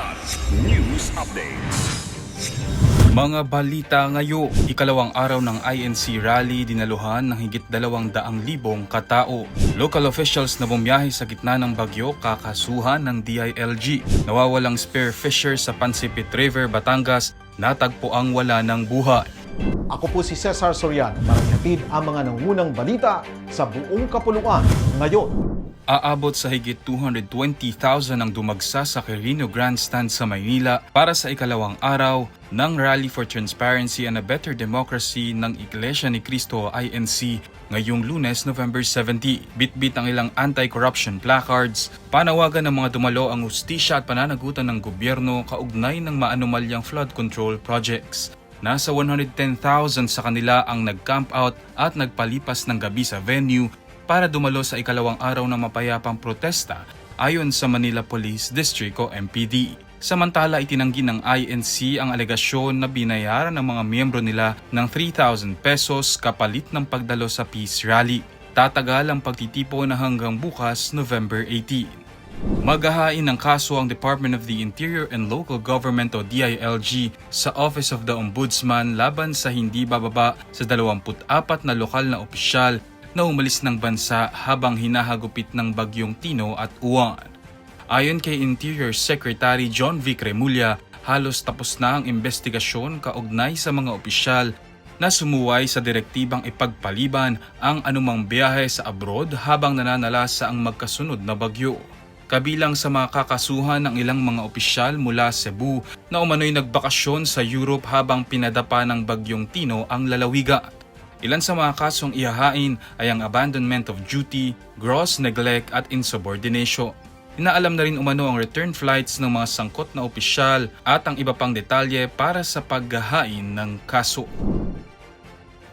Kidlat News Updates. Mga balita ngayon, ikalawang araw ng INC rally dinaluhan ng higit dalawang daang libong katao. Local officials na bumiyahe sa gitna ng bagyo kakasuhan ng DILG. Nawawalang spear fisher sa Pansipit River, Batangas, natagpo ang wala ng buhay. Ako po si Cesar Soriano para ang mga nangunang balita sa buong kapuluan ngayon. Aabot sa higit 220,000 ang dumagsa sa Quirino Grandstand sa Maynila para sa ikalawang araw ng Rally for Transparency and a Better Democracy ng Iglesia ni Cristo INC ngayong lunes November 70. Bitbit ang ilang anti-corruption placards, panawagan ng mga dumalo ang ustisya at pananagutan ng gobyerno kaugnay ng maanumalyang flood control projects. Nasa 110,000 sa kanila ang nag-camp out at nagpalipas ng gabi sa venue para dumalo sa ikalawang araw ng mapayapang protesta ayon sa Manila Police District o MPD. Samantala itinanggi ng INC ang alegasyon na binayaran ng mga miyembro nila ng 3,000 pesos kapalit ng pagdalo sa peace rally. Tatagal ang pagtitipo na hanggang bukas November 18. Maghahain ng kaso ang Department of the Interior and Local Government o DILG sa Office of the Ombudsman laban sa hindi bababa sa 24 na lokal na opisyal na umalis ng bansa habang hinahagupit ng bagyong Tino at Uwan. Ayon kay Interior Secretary John V. Cremulya, halos tapos na ang investigasyon kaugnay sa mga opisyal na sumuway sa direktibang ipagpaliban ang anumang biyahe sa abroad habang nananalasa ang magkasunod na bagyo. Kabilang sa mga kakasuhan ng ilang mga opisyal mula Cebu na umano'y nagbakasyon sa Europe habang pinadapa ng bagyong Tino ang lalawigan. Ilan sa mga kasong ihahain ay ang abandonment of duty, gross neglect at insubordination. Inaalam na rin umano ang return flights ng mga sangkot na opisyal at ang iba pang detalye para sa paghahain ng kaso.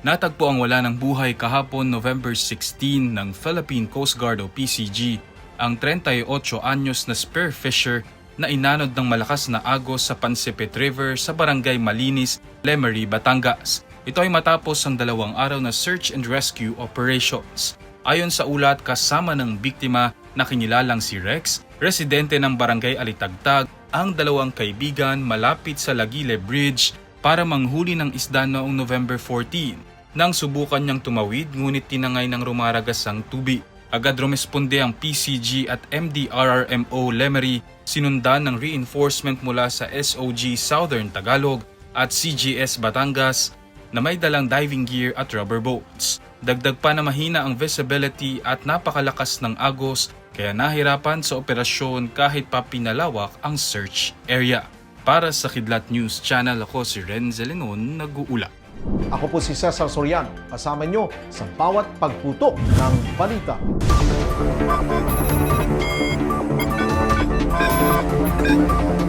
Natagpo ang wala ng buhay kahapon November 16 ng Philippine Coast Guard o PCG ang 38 anyos na spearfisher na inanod ng malakas na agos sa Pansipit River sa barangay Malinis, Lemery, Batangas. Ito ay matapos ang dalawang araw na search and rescue operations. Ayon sa ulat kasama ng biktima na kinilalang si Rex, residente ng barangay Alitagtag, ang dalawang kaibigan malapit sa Lagile Bridge para manghuli ng isda noong November 14 nang subukan niyang tumawid ngunit tinangay ng rumaragas ang tubig. Agad rumesponde ang PCG at MDRRMO Lemery sinundan ng reinforcement mula sa SOG Southern Tagalog at CGS Batangas na may dalang diving gear at rubber boats. Dagdag pa na mahina ang visibility at napakalakas ng agos kaya nahirapan sa operasyon kahit pa pinalawak ang search area. Para sa Kidlat News Channel ako si Renzel Lenon nag-uula. Ako po si Cesar Soriano, kasama nyo sa bawat pagputok ng balita. Thank you.